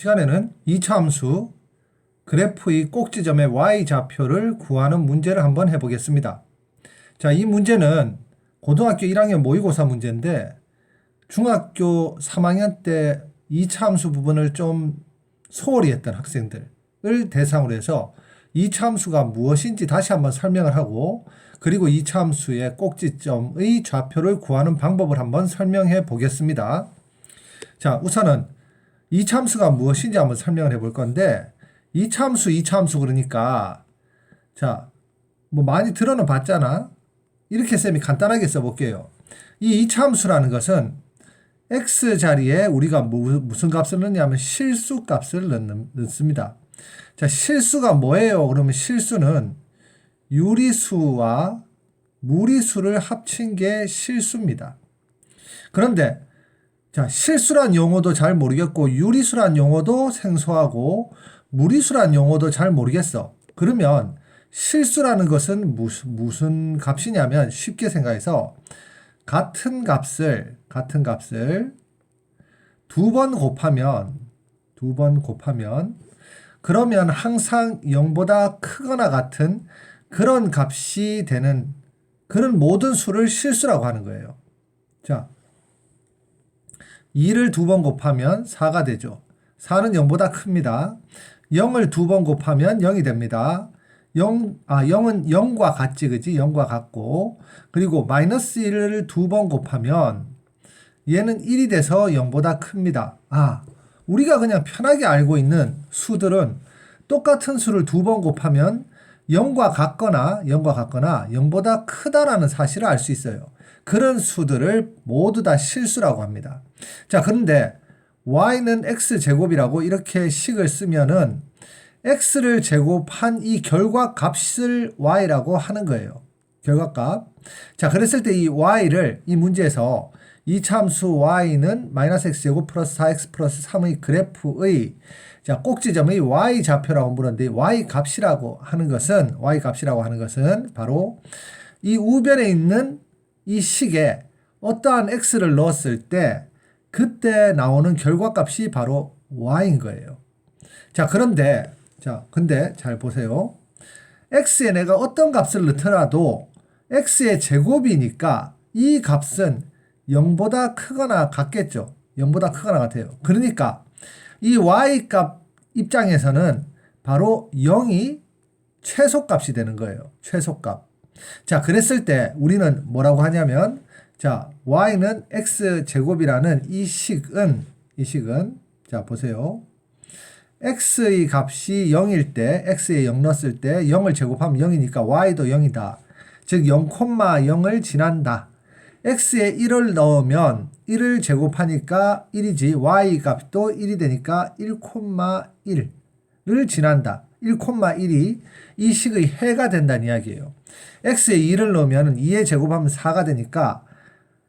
시간에는 이차함수 그래프의 꼭지점의 y좌표를 구하는 문제를 한번 해보겠습니다. 자, 이 문제는 고등학교 1학년 모의고사 문제인데 중학교 3학년 때 이차함수 부분을 좀 소홀히 했던 학생들을 대상으로 해서 이차함수가 무엇인지 다시 한번 설명을 하고 그리고 이차함수의 꼭지점의 좌표를 구하는 방법을 한번 설명해 보겠습니다. 자, 우선은 이차함수가 무엇인지 한번 설명을 해볼 건데 이차함수 이차함수 그러니까 자, 뭐 많이 들어는 봤잖아. 이렇게 쌤이 간단하게 써볼게요. 이 이차함수라는 것은 x 자리에 우리가 무, 무슨 값을 넣냐면 실수 값을 넣는, 넣습니다. 자, 실수가 뭐예요? 그러면 실수는 유리수와 무리수를 합친 게 실수입니다. 그런데 자, 실수란 용어도 잘 모르겠고 유리수란 용어도 생소하고 무리수란 용어도 잘 모르겠어. 그러면 실수라는 것은 무슨 무슨 값이냐면 쉽게 생각해서 같은 값을 같은 값을 두 번 곱하면 두 번 곱하면 그러면 항상 0보다 크거나 같은 그런 값이 되는 그런 모든 수를 실수라고 하는 거예요. 자, 2를 두 번 곱하면 4가 되죠. 4는 0보다 큽니다. 0을 두 번 곱하면 0이 됩니다. 0, 아, 0은 0과 같지, 그지? 0과 같고. 그리고 마이너스 1을 두 번 곱하면 얘는 1이 돼서 0보다 큽니다. 아, 우리가 그냥 편하게 알고 있는 수들은 똑같은 수를 두 번 곱하면 0과 같거나 0과 같거나 0보다 크다라는 사실을 알 수 있어요. 그런 수들을 모두 다 실수라고 합니다. 자, 그런데 y는 x제곱이라고 이렇게 식을 쓰면은 x를 제곱한 이 결과 값을 y라고 하는 거예요. 결과값. 자, 그랬을 때 이 y를 이 문제에서 이 참수 y는 마이너스 x제곱 플러스 4x 플러스 3의 그래프의 자, 꼭지점의 y 좌표라고 물었는데 y 값이라고 하는 것은 y 값이라고 하는 것은 바로 이 우변에 있는 이 식에 어떠한 x를 넣었을 때 그때 나오는 결과값이 바로 y인 거예요. 자, 그런데 자, 근데 잘 보세요. x에 내가 어떤 값을 넣더라도 x의 제곱이니까 이 값은 0보다 크거나 같겠죠. 0보다 크거나 같아요. 그러니까 이 y 값 입장에서는 바로 0이 최소값이 되는 거예요. 최소값. 자, 그랬을 때 우리는 뭐라고 하냐면 자, y는 x 제곱이라는 이 식은 이 식은 자, 보세요. x의 값이 0일 때 x에 0 넣었을 때 0을 제곱하면 0이니까 y도 0이다. 즉 0,0을 지난다. x에 1을 넣으면 1을 제곱하니까 1이지 y 값도 1이 되니까 1,1 을 지난다. 1,1이 이 식의 해가 된다는 이야기예요. x에 2를 넣으면 2에 제곱하면 4가 되니까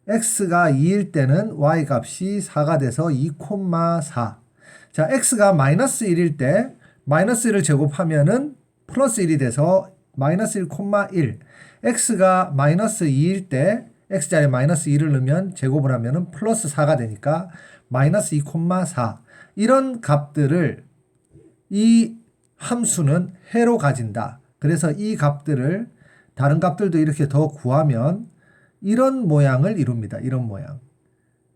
x가 2일 때는 y 값이 4가 돼서 2,4. 자, x가 마이너스 1일 때 마이너스 1을 제곱하면은 플러스 1이 돼서 마이너스 1,1. x가 마이너스 2일 때 x자리에 마이너스 2를 넣으면 제곱을 하면은 플러스 4가 되니까 마이너스 2,4. 이런 값들을 이 함수는 해로 가진다. 그래서 이 값들을 다른 값들도 이렇게 더 구하면 이런 모양을 이룹니다. 이런 모양.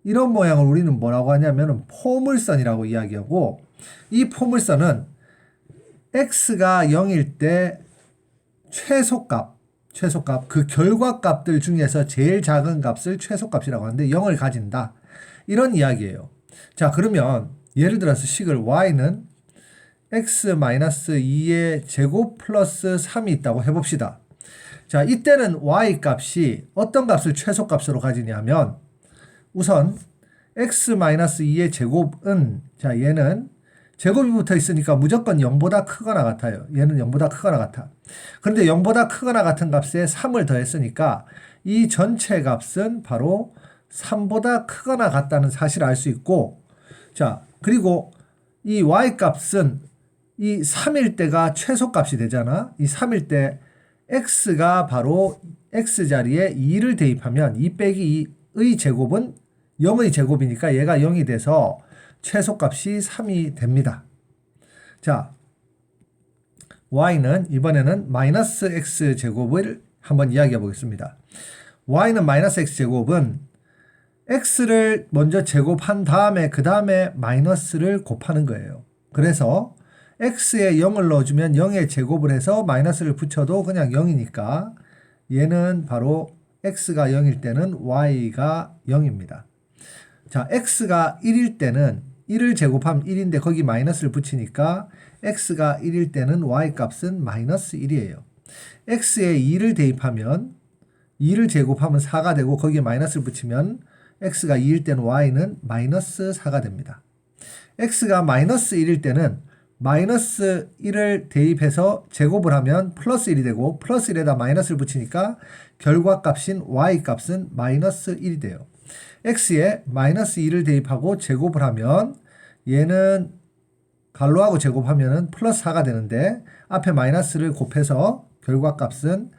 이런 모양을 우리는 뭐라고 하냐면 포물선이라고 이야기하고 이 포물선은 x가 0일 때 최소값, 최소값, 그 결과값들 중에서 제일 작은 값을 최소값이라고 하는데 0을 가진다. 이런 이야기예요. 자, 그러면 예를 들어서 식을 y는 x-2의 제곱 플러스 3이 있다고 해봅시다. 자, 이때는 y 값이 어떤 값을 최소값으로 가지냐면 우선 x-2의 제곱은 자, 얘는 제곱이 붙어 있으니까 무조건 0보다 크거나 같아요. 얘는 0보다 크거나 같아. 그런데 0보다 크거나 같은 값에 3을 더했으니까 이 전체 값은 바로 3보다 크거나 같다는 사실을 알 수 있고 자, 그리고 이 y 값은 이 3일 때가 최소값이 되잖아. 이 3일 때 x가 바로 x 자리에 2를 대입하면 2 빼기 2의 제곱은 0의 제곱이니까 얘가 0이 돼서 최소값이 3이 됩니다. 자, y는 이번에는 마이너스 x 제곱을 한번 이야기해 보겠습니다. y는 마이너스 x 제곱은 x를 먼저 제곱한 다음에 그 다음에 마이너스를 곱하는 거예요. 그래서 x에 0을 넣어주면 0의 제곱을 해서 마이너스를 붙여도 그냥 0이니까 얘는 바로 x가 0일 때는 y가 0입니다. 자, x가 1일 때는 1을 제곱하면 1인데 거기 마이너스를 붙이니까 x가 1일 때는 y 값은 마이너스 1이에요. x에 2를 대입하면 2를 제곱하면 4가 되고 거기에 마이너스를 붙이면 x가 2일 때는 y는 마이너스 4가 됩니다. x가 마이너스 1일 때는 마이너스 1을 대입해서 제곱을 하면 플러스 1이 되고 플러스 1에다 마이너스를 붙이니까 결과값인 y 값은 마이너스 1이 돼요. x에 마이너스 2를 대입하고 제곱을 하면 얘는 갈로하고 제곱하면은 플러스 4가 되는데 앞에 마이너스를 곱해서 결과값은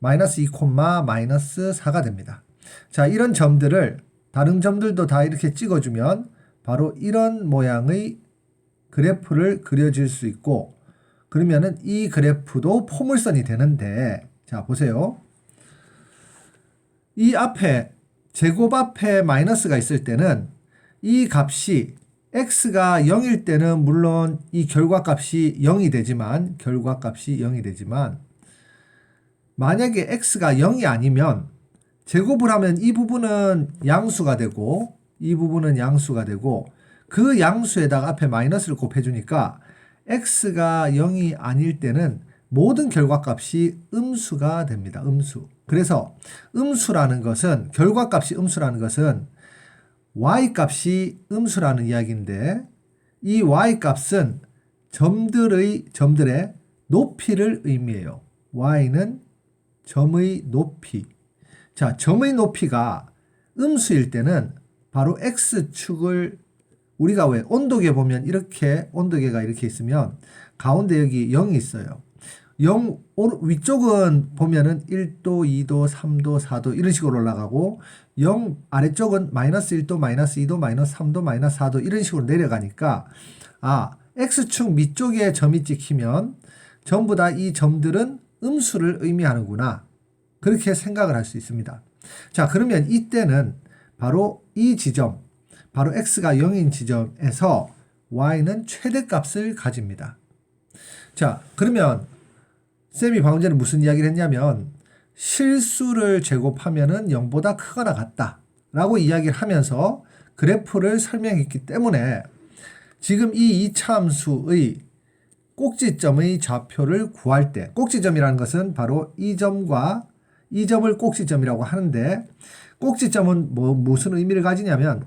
마이너스 2 콤마 마이너스 4가 됩니다. 자, 이런 점들을 다른 점들도 다 이렇게 찍어주면 바로 이런 모양의 그래프를 그려줄 수 있고 그러면은 이 그래프도 포물선이 되는데 자, 보세요. 이 앞에 제곱 앞에 마이너스가 있을 때는 이 값이 x가 0일 때는 물론 이 결과값이 0이 되지만 결과값이 0이 되지만 만약에 x가 0이 아니면 제곱을 하면 이 부분은 양수가 되고 이 부분은 양수가 되고 그 양수에다가 앞에 마이너스를 곱해 주니까 x가 0이 아닐 때는 모든 결과값이 음수가 됩니다. 음수. 그래서 음수라는 것은 결과값이 음수라는 것은 y 값이 음수라는 이야기인데 이 y 값은 점들의 점들의 높이를 의미해요. y는 점의 높이. 자, 점의 높이가 음수일 때는 바로 x축을 우리가 왜 온도계 보면 이렇게 온도계가 이렇게 있으면 가운데 여기 0이 있어요. 0 위쪽은 보면은 1도, 2도, 3도, 4도 이런 식으로 올라가고 0 아래쪽은 마이너스 1도, 마이너스 2도, 마이너스 3도, 마이너스 4도 이런 식으로 내려가니까 아 x축 밑쪽에 점이 찍히면 전부 다 이 점들은 음수를 의미하는구나 그렇게 생각을 할 수 있습니다. 자 그러면 이때는 바로 이 지점 바로 x가 0인 지점에서 y는 최대값을 가집니다. 자 그러면 쌤이 방금 전에 무슨 이야기를 했냐면 실수를 제곱하면은 0보다 크거나 같다. 라고 이야기를 하면서 그래프를 설명했기 때문에 지금 이 이차함수의 꼭지점의 좌표를 구할 때 꼭지점이라는 것은 바로 이 점과 이 점을 꼭지점이라고 하는데 꼭지점은 뭐 무슨 의미를 가지냐면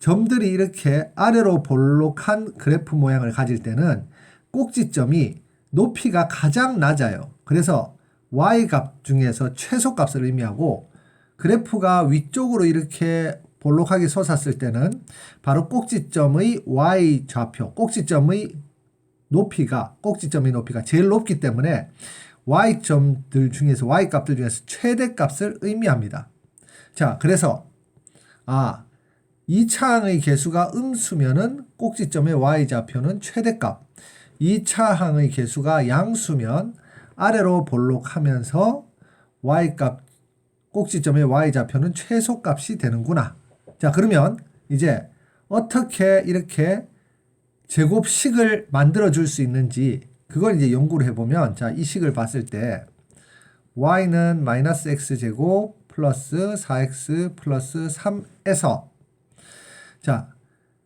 점들이 이렇게 아래로 볼록한 그래프 모양을 가질 때는 꼭지점이 높이가 가장 낮아요. 그래서 y 값 중에서 최소 값을 의미하고 그래프가 위쪽으로 이렇게 볼록하게 솟았을 때는 바로 꼭지점의 y 좌표, 꼭지점의 높이가 꼭지점의 높이가 제일 높기 때문에 y 점들 중에서 y 값들 중에서 최대 값을 의미합니다. 자, 그래서 아, 이 차항의 개수가 음수면은 꼭지점의 y 좌표는 최대값. 2차 항의 개수가 양수면 아래로 볼록하면서 y값 꼭지점의 y좌표는 최소값이 되는구나. 자, 그러면 이제 어떻게 이렇게 제곱식을 만들어 줄 수 있는지 그걸 이제 연구를 해보면 자, 이 식을 봤을 때 y는 마이너스 x 제곱 플러스 4x 플러스 3에서 자,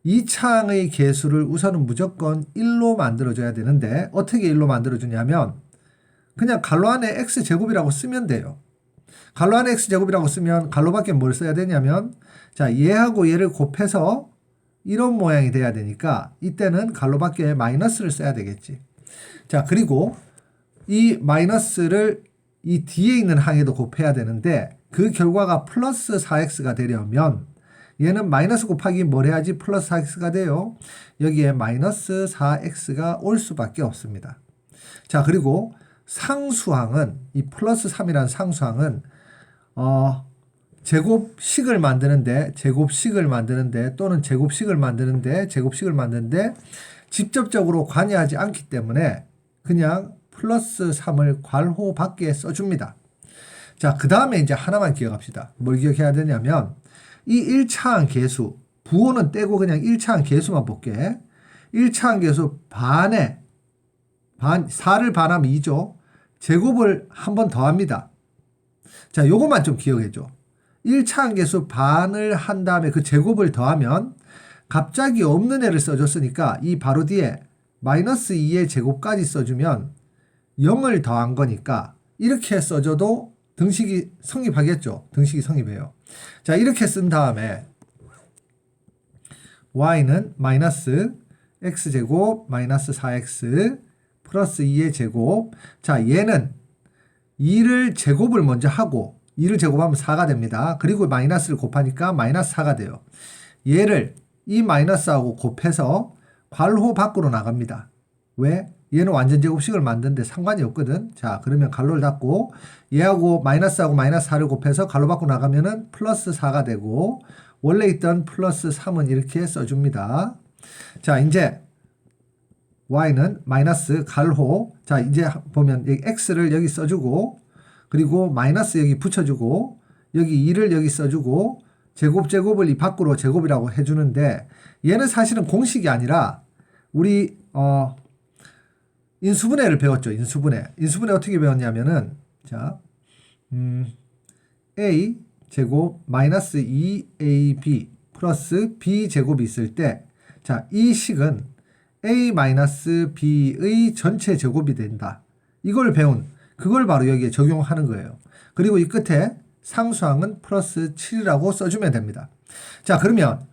이 창의 개수를 우선은 무조건 1로 만들어줘야 되는데 어떻게 1로 만들어주냐면 그냥 갈로 안에 x제곱이라고 쓰면 돼요. 갈로 안에 x제곱이라고 쓰면 갈로 밖에 뭘 써야 되냐면 자 얘하고 얘를 곱해서 이런 모양이 돼야 되니까 이때는 갈로 밖에 마이너스를 써야 되겠지. 자 그리고 이 마이너스를 이 뒤에 있는 항에도 곱해야 되는데 그 결과가 플러스 4x가 되려면 얘는 마이너스 곱하기 뭘 해야지 플러스 4x가 돼요. 여기에 마이너스 4x가 올 수밖에 없습니다. 자, 그리고 상수항은 이 플러스 3이라는 상수항은 어 제곱식을 만드는데 제곱식을 만드는데 또는 제곱식을 만드는데 제곱식을 만드는데 직접적으로 관여하지 않기 때문에 그냥 플러스 3을 괄호 밖에 써줍니다. 자, 그 다음에 이제 하나만 기억합시다. 뭘 기억해야 되냐면 이 1차항 계수 부호는 떼고 그냥 1차항 계수만 볼게. 1차항 계수 반에 반 4를 반하면 2죠. 제곱을 한 번 더 합니다. 자, 요것만 좀 기억해 줘. 1차항 계수 반을 한 다음에 그 제곱을 더하면 갑자기 없는 애를 써줬으니까 이 바로 뒤에 마이너스 2의 제곱까지 써주면 0을 더한 거니까 이렇게 써줘도 등식이 성립하겠죠. 등식이 성립해요. 자, 이렇게 쓴 다음에 y는 마이너스 x제곱 마이너스 4x 플러스 2의 제곱. 자, 얘는 2를 제곱을 먼저 하고 2를 제곱하면 4가 됩니다. 그리고 마이너스를 곱하니까 마이너스 4가 돼요. 얘를 이 마이너스하고 곱해서 괄호 밖으로 나갑니다. 왜? 얘는 완전 제곱식을 만드는데 상관이 없거든. 자, 그러면 괄호를 닫고 얘하고 마이너스하고 마이너스 4를 곱해서 괄호 밖으로 나가면은 플러스 4가 되고 원래 있던 플러스 3은 이렇게 써줍니다. 자, 이제 y는 마이너스 갈호. 자, 이제 보면 여기 x를 여기 써주고, 그리고 마이너스 여기 붙여주고, 여기 2를 여기 써주고, 제곱 제곱을 이 밖으로 제곱이라고 해주는데, 얘는 사실은 공식이 아니라, 우리, 어, 인수분해를 배웠죠. 인수분해. 인수분해 어떻게 배웠냐면은, 자, 음, a 제곱 마이너스 2ab 플러스 b 제곱이 있을 때, 자, 이 식은 a 마이너스 b의 전체 제곱이 된다. 이걸 배운 그걸 바로 여기에 적용하는 거예요. 그리고 이 끝에 상수항은 플러스 7이라고 써주면 됩니다. 자, 그러면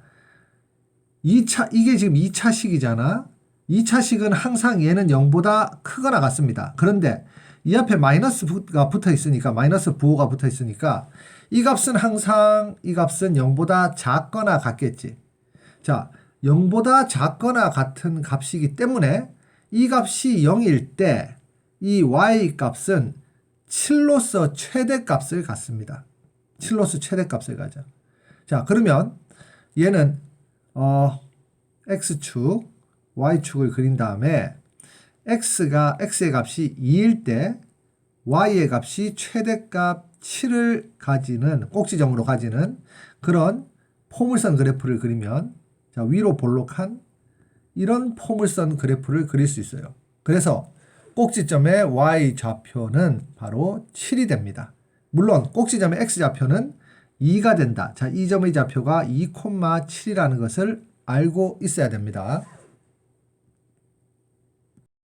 2차, 이게 지금 2차식이잖아. 2차식은 항상 얘는 0보다 크거나 같습니다. 그런데 이 앞에 마이너스가 붙어 있으니까, 마이너스 부호가 붙어 있으니까 이 값은 항상 이 값은 0보다 작거나 같겠지. 자, 0보다 작거나 같은 값이기 때문에 이 값이 0일 때 이 y 값은 7로서 최대값을 갖습니다. 7로서 최대값을 가져. 자, 그러면 얘는 어 x축, y축을 그린 다음에 x가 x의 값이 2일 때 y의 값이 최대값 7을 가지는 꼭지점으로 가지는 그런 포물선 그래프를 그리면 자, 위로 볼록한 이런 포물선 그래프를 그릴 수 있어요. 그래서 꼭지점의 y 좌표는 바로 7이 됩니다. 물론 꼭지점의 x 좌표는 2가 된다. 자, 이 점의 좌표가 2,7이라는 것을 알고 있어야 됩니다.